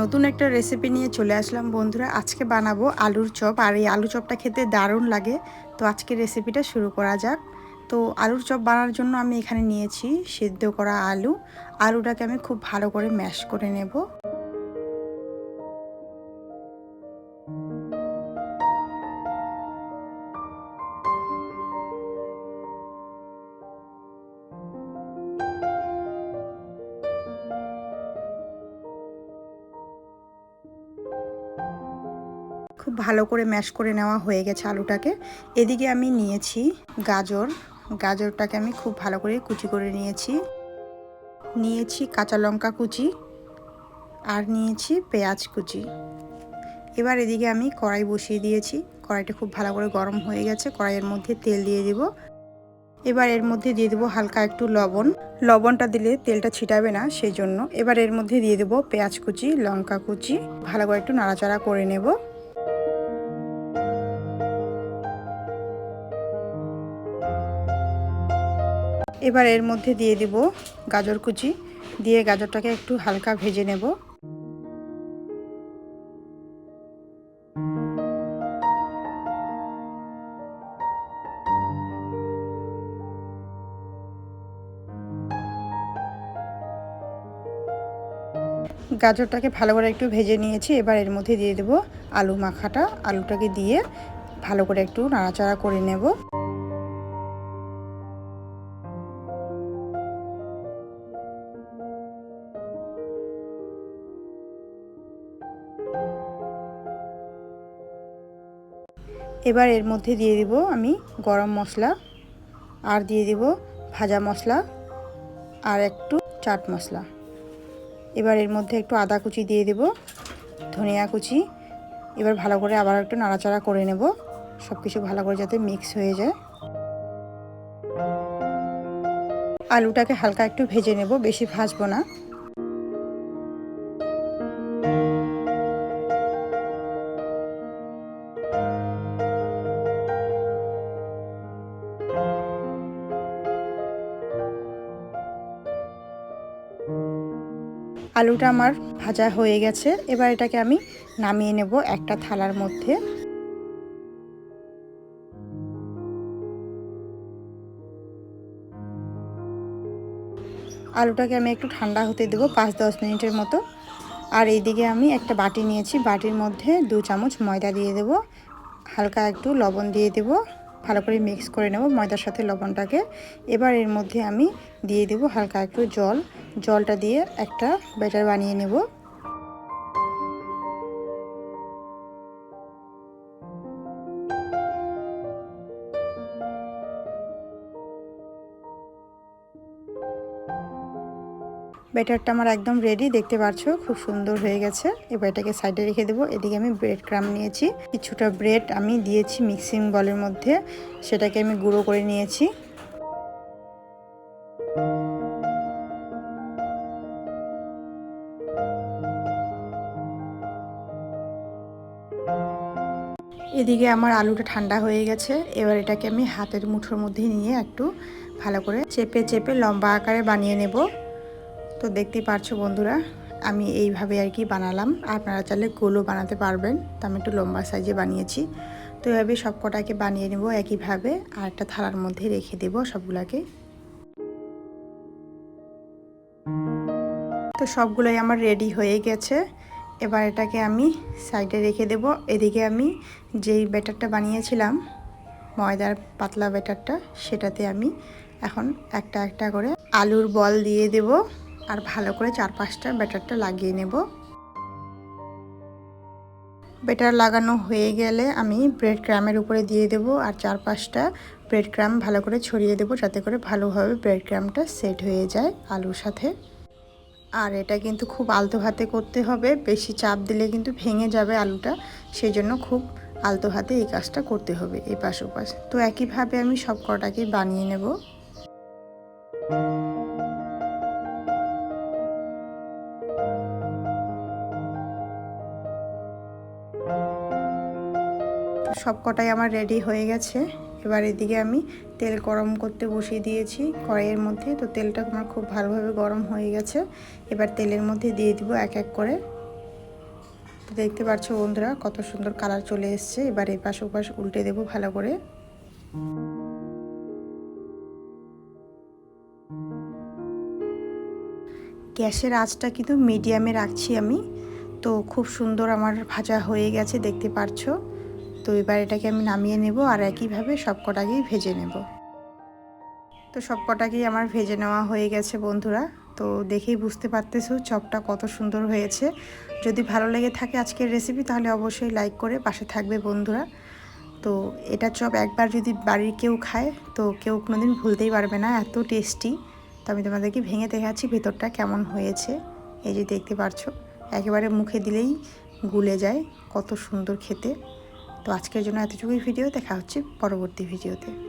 নতুন একটা রেসিপি নিয়ে চলে আসলাম বন্ধুরা। আজকে বানাবো আলুর চপ। আর এই আলু চপটা খেতে দারুণ লাগে। তো আজকে রেসিপিটা শুরু করা যাক। তো আলুর চপ বানানোর জন্য আমি এখানে নিয়েছি সিদ্ধ করা আলু। আলুটাকে আমি খুব ভালো করে ম্যাশ করে নেব। খুব ভালো করে ম্যাশ করে নেওয়া হয়ে গেছে আলুটাকে। এদিকে আমি নিয়েছি গাজর। গাজরটাকে আমি খুব ভালো করে কুচি করে নিয়েছি। নিয়েছি কাঁচা লঙ্কা কুচি আর নিয়েছি পেঁয়াজ কুচি। এবার এদিকে আমি কড়াই বসিয়ে দিয়েছি। কড়াইটা খুব ভালো করে গরম হয়ে গেছে। কড়াইয়ের মধ্যে তেল দিয়ে দিব। এবার এর মধ্যে দিয়ে দেবো হালকা একটু লবণ। লবণটা দিলে তেলটা ছিটাবে না, সেই জন্য। এবার এর মধ্যে দিয়ে দেবো পেঁয়াজ কুচি, লঙ্কা কুচি। ভালো করে একটু নাড়াচাড়া করে নেব। এবার এর মধ্যে দিয়ে দিব গাজর কুচি। দিয়ে গাজরটাকে একটু হালকা ভেজে নেব। গাজরটাকে ভালো করে একটু ভেজে নিয়েছি। এবার এর মধ্যে দিয়ে দেবো আলু মাখাটা। আলুটাকে দিয়ে ভালো করে একটু নাড়াচাড়া করে নেব। এবার এর মধ্যে দিয়ে দিব আমি গরম মশলা, আর দিয়ে দিব ভাজা মশলা, আর একটু চাট মশলা। এবার এর মধ্যে একটু আদা কুচি দিয়ে দেব, ধনিয়া কুচি। এবার ভালো করে আবার একটু নাড়াচাড়া করে নেব সব কিছু ভালো করে যাতে মিক্স হয়ে যায়। আলুটাকে হালকা একটু ভেজে নেব, বেশি ভাজবো না। আলুটা আমার ভাজা হয়ে গেছে। এবার এটাকে আমি নামিয়ে নেব একটা থালার মধ্যে। আলুটাকে আমি একটু ঠান্ডা হতে দেবো পাঁচ দশ মিনিটের মতো। আর এইদিকে আমি একটা বাটি নিয়েছি। বাটির মধ্যে দু চামচ ময়দা দিয়ে দেব। হালকা একটু লবণ দিয়ে দেব। ভালো করে মিক্স করে নেব ময়দার সাথে লবণটাকে। এবার এর মধ্যে আমি দিয়ে দেব হালকা একটু জল। জলটা দিয়ে একটা ব্যাটার বানিয়ে নেব। ব্যাটারটা আমার একদম রেডি দেখতে পাচ্ছ খুব সুন্দর হয়ে গেছে। এবার এটাকে সাইডে রেখে দেবো। এদিকে আমি ব্রেড ক্রাম নিয়েছি। কিছুটা ব্রেড আমি দিয়েছি মিক্সিং বলের মধ্যে। সেটাকে আমি গুঁড়ো করে নিয়েছি। এদিকে আমার আলুটা ঠান্ডা হয়ে গেছে। এবার এটাকে আমি হাতের মুঠোর মধ্যে নিয়ে একটু ভালো করে চেপে চেপে লম্বা আকারে বানিয়ে নেব। তো দেখতেই পারছ বন্ধুরা, আমি এইভাবে আর কি বানালাম। আপনারা চাইলে গোলও বানাতে পারবেন। তো আমি একটু লম্বা সাইজে বানিয়েছি। তো এভাবে সব কটাকে বানিয়ে নেব একইভাবে, আর একটা থালার মধ্যে রেখে দেব সবগুলাকে। তো সবগুলোই আমার রেডি হয়ে গেছে। এবার এটাকে আমি সাইডে রেখে দেব। এদিকে আমি যেই ব্যাটারটা বানিয়েছিলাম, ময়দার পাতলা ব্যাটারটা, সেটাতে আমি এখন একটা একটা করে আলুর বল দিয়ে দেব। আর ভালো করে চার পাঁচটা ব্যাটারটা লাগিয়ে নেব। ব্যাটার লাগানো হয়ে গেলে আমি ব্রেড ক্রামের উপরে দিয়ে দেব আর চার পাঁচটা ব্রেড ক্রাম ভালো করে ছড়িয়ে দেব যাতে করে ভালোভাবে ব্রেড ক্রামটা সেট হয়ে যায় আলুর সাথে। আর এটা কিন্তু খুব আলতো হাতে করতে হবে, বেশি চাপ দিলে কিন্তু ভেঙে যাবে আলুটা সেই জন্য খুব আলতো হাতে এই কাজটা করতে হবে এই পাশ ওপাশ। তো একইভাবে আমি সব কটাকে বানিয়ে নেব। সব কটাই আমার রেডি হয়ে গেছে। এবার এদিকে আমি তেল গরম করতে বসিয়ে দিয়েছি কড়াইয়ের মধ্যে। তো তেলটা আমার খুব ভালোভাবে গরম হয়ে গেছে। এবার তেলের মধ্যে দিয়ে দিব এক এক করে। তো দেখতে পাচ্ছ বন্ধুরা, কত সুন্দর কালার চলে এসছে। এবার এপাশ ওপাশ উল্টে দেবো ভালো করে। গ্যাসের আঁচটা কিন্তু মিডিয়ামে রাখছি আমি। তো খুব সুন্দর আমার ভাজা হয়ে গেছে, দেখতে পারছ। তো এবার এটাকে আমি নামিয়ে নেব আর একইভাবে সব কটাকেই ভেজে নেব। তো সব কটাকেই আমার ভেজে নেওয়া হয়ে গেছে বন্ধুরা। তো দেখেই বুঝতে পারতেছো চপটা কত সুন্দর হয়েছে। যদি ভালো লেগে থাকে আজকের রেসিপি তাহলে অবশ্যই লাইক করে পাশে থাকবে বন্ধুরা। তো এটা চপ একবার যদি বাড়ির কেউ খায়, তো কেউ কোনোদিন ভুলতেই পারবে না, এত টেস্টি তো আমি তোমাদেরকে ভেঙে দেখাচ্ছি ভেতরটা কেমন হয়েছে। এই যে দেখতে পারছ, একেবারে মুখে দিলেই গুলে যায়, কত সুন্দর খেতে। তো আজকের জন্য এতটুকুই ভিডিও। দেখা হচ্ছে পরবর্তী ভিডিওতে।